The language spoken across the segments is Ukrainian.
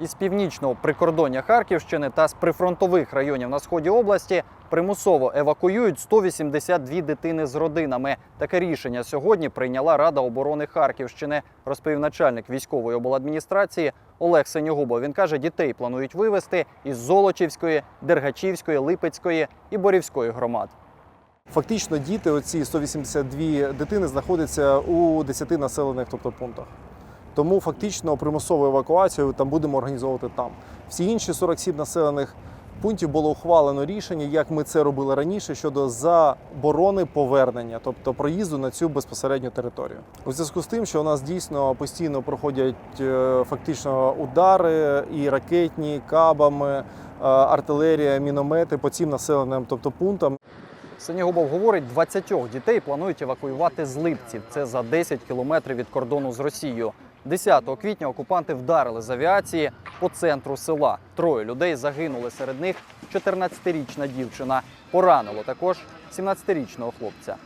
Із північного прикордоння Харківщини та з прифронтових районів на сході області примусово евакуюють 182 дитини з родинами. Таке рішення сьогодні прийняла Рада оборони Харківщини, розповів начальник військової обладміністрації Олег Сенігубов. Він каже, дітей планують вивезти із Золочівської, Дергачівської, Липецької і Борівської громад. Фактично, діти, оці 182 дитини, знаходяться у 10 населених тобто, пунктах. Тому фактично примусову евакуацію там будемо організовувати там. Всі інші 47 населених пунктів було ухвалено рішення, як ми це робили раніше, щодо заборони повернення, тобто проїзду на цю безпосередню територію. У зв'язку з тим, що у нас дійсно постійно проходять е, фактично удари і ракетні кабами, е, артилерія, міномети по цим населеним тобто, пунктам. Сенігубов говорить, 20 дітей планують евакуювати з Липців. Це за 10 кілометрів від кордону з Росією. 10 квітня окупанти вдарили з авіації по центру села. Троє людей загинули. Серед них 14-річна дівчина. Поранило також 17-річного хлопця.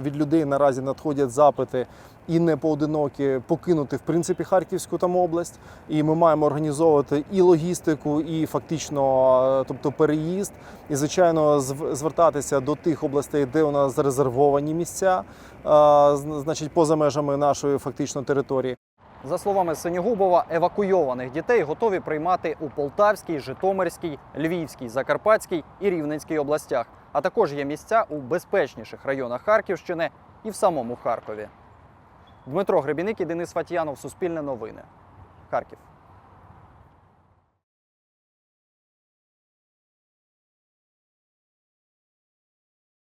Від людей наразі надходять запити і не поодинокі покинути в принципі Харківську там область. І ми маємо організовувати і логістику, і фактично, е, тобто переїзд, і звичайно, звертатися до тих областей, де у нас зарезервовані місця, е, значить, поза межами нашої фактично території. За словами Сенігубова, евакуйованих дітей готові приймати у Полтавській, Житомирській, Львівській, Закарпатській і Рівненській областях. А також є місця у безпечніших районах Харківщини і в самому Харкові. Дмитро Гребіник і Денис Фатіянов, Суспільне новини. Харків.